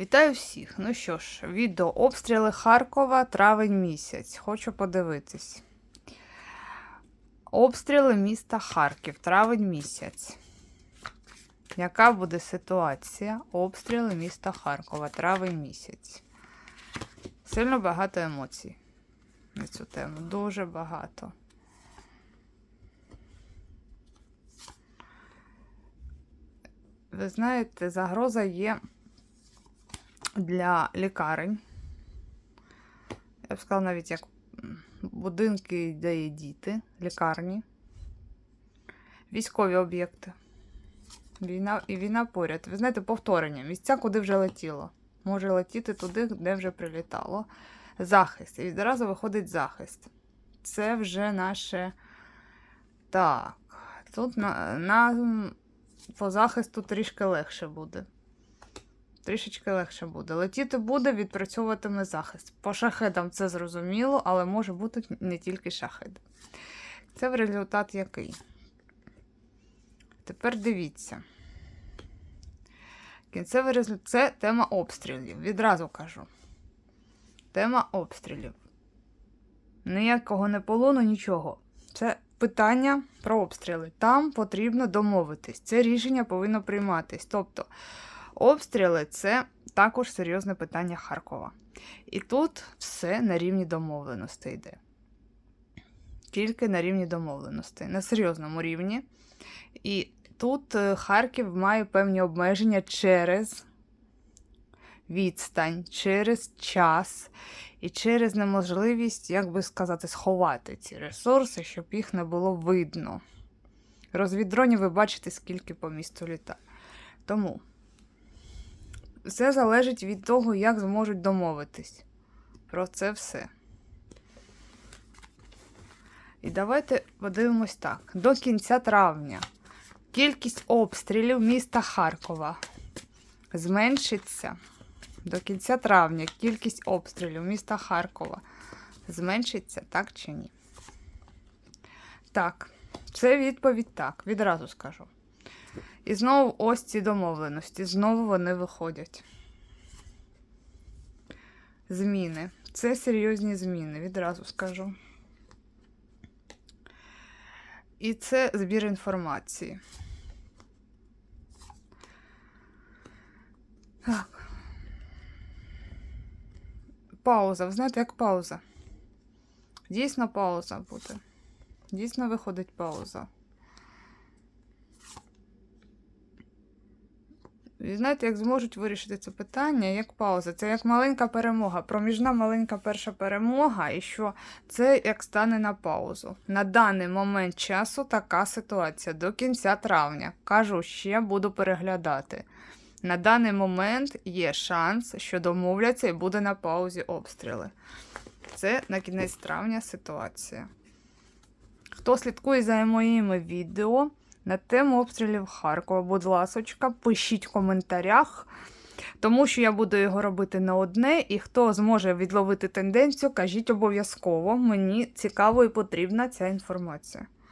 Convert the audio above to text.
Вітаю всіх! Ну що ж, відео обстріли Харкова травень місяць. Хочу подивитись. Обстріли міста Харків, травень місяць. Яка буде ситуація? Обстріли міста Харкова, травень місяць. Сильно багато емоцій на цю тему. Дуже багато. Ви знаєте, загроза є для лікарень. Я б сказала, навіть як будинки, де є діти, лікарні, військові об'єкти. Війна і війна поряд. Ви знаєте, повторення. Місця, куди вже летіло. Може летіти туди, де вже прилітало. Захист. І відразу виходить захист. Це вже наше. Так. Тут на, на по захисту трішки легше буде. Трішечки легше буде. Летіти буде, відпрацьовуватиме захист. По шахедам це зрозуміло, але може бути не тільки шахед. Це в результат який? Тепер дивіться. Кінцевий результат це тема обстрілів. Відразу кажу. Тема обстрілів. Ніякого не полону, нічого. Це питання про обстріли. Там потрібно домовитись. Це рішення повинно прийматись. Тобто, обстріли це також серйозне питання Харкова. І тут все на рівні домовленостей йде. Тільки на рівні домовленостей, на серйозному рівні. І тут е, Харків має певні обмеження через відстань, через час і через неможливість, як би сказати, сховати ці ресурси, щоб їх не було видно. Розвіддронів ви бачите, скільки по місту літа. Тому все залежить від того, як зможуть домовитись про це все. І давайте подивимось так. До кінця травня кількість обстрілів міста Харкова зменшиться. До кінця травня кількість обстрілів міста Харкова зменшиться, так чи ні? Так, це відповідь так, відразу скажу. І знову ось ці домовленості, знову вони виходять. Зміни. Це серйозні зміни, відразу скажу. І це збір інформації. Так. Пауза. Ви знаєте, як пауза? Дійсно пауза буде. Дійсно виходить пауза. І знаєте, як зможуть вирішити це питання, як пауза. Це як маленька перемога, проміжна маленька перша перемога, і що це як стане на паузу. На даний момент часу така ситуація до кінця травня. Кажу, ще буду переглядати. На даний момент є шанс, що домовляться і буде на паузі обстріли. Це на кінець травня ситуація. Хто слідкує за моїми відео на тему обстрілів Харкова, будь ласочка, пишіть в коментарях, тому що я буду його робити не одне, і хто зможе відловити тенденцію, кажіть обов'язково. Мені цікаво і потрібна ця інформація.